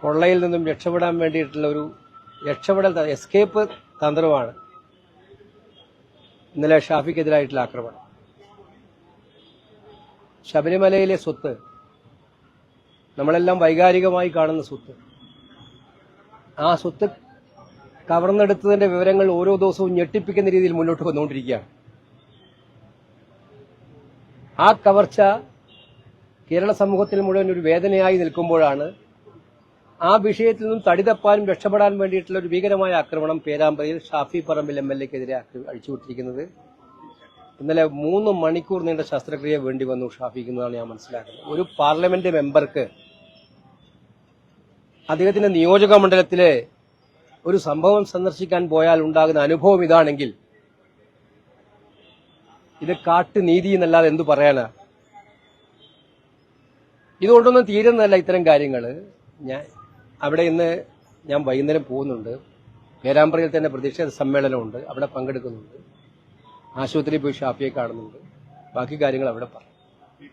കൊള്ളയിൽ നിന്നും രക്ഷപ്പെടാൻ വേണ്ടിയിട്ടുള്ള ഒരു രക്ഷപ്പെടൽ എസ്കേപ്പ് തന്ത്രമാണ്. ഇന്നലെ ഷാഫിക്കെതിരായിട്ടുള്ള ആക്രമണം. ശബരിമലയിലെ സ്വത്ത് നമ്മളെല്ലാം വൈകാരികമായി കാണുന്ന സ്വത്ത്. ആ സ്വത്ത് കവർന്നെടുത്തതിന്റെ വിവരങ്ങൾ ഓരോ ദിവസവും ഞെട്ടിപ്പിക്കുന്ന രീതിയിൽ മുന്നോട്ട് വന്നുകൊണ്ടിരിക്കുകയാണ്. ആ കവർച്ച കേരള സമൂഹത്തിൽ മുഴുവൻ ഒരു വേദനയായി നിൽക്കുമ്പോഴാണ് ആ വിഷയത്തിൽ നിന്നും തടിതപ്പാനും രക്ഷപ്പെടാൻ വേണ്ടിയിട്ടുള്ള ഒരു ഭീകരമായ ആക്രമണം പേരാമ്പ്രയിൽ ഷാഫി പറമ്പിൽ എം എൽ എക്കെതിരെ അഴിച്ചുവിട്ടിരിക്കുന്നത് ഇന്നലെ മൂന്ന് മണിക്കൂർ നീണ്ട ശസ്ത്രക്രിയ വേണ്ടി വന്നു ഷാഫിക്ക് എന്നതാണ് ഞാൻ മനസ്സിലാക്കുന്നത്. ഒരു പാർലമെന്റ് മെമ്പർക്ക് അദ്ദേഹത്തിന്റെ നിയോജക മണ്ഡലത്തിലെ ഒരു സംഭവം സന്ദർശിക്കാൻ പോയാൽ ഉണ്ടാകുന്ന അനുഭവം ഇതാണെങ്കിൽ ഇത് കാട്ടുനീതി എന്നല്ലാതെ എന്തു പറയാനാ? ഇതുകൊണ്ടൊന്നും തീരുന്നതല്ല ഇത്തരം കാര്യങ്ങൾ ഞാൻ അവിടെ ഇന്ന് ഞാൻ വൈകുന്നേരം പോകുന്നുണ്ട്. പേരാമ്പ്രയിൽ തന്നെ പ്രതിഷേധ സമ്മേളനമുണ്ട്. അവിടെ പങ്കെടുക്കുന്നുണ്ട്. ആശുപത്രിയിൽ പോയി ഷാഫിയെ കാണുന്നുണ്ട്. ബാക്കി കാര്യങ്ങൾ അവിടെ പറയും.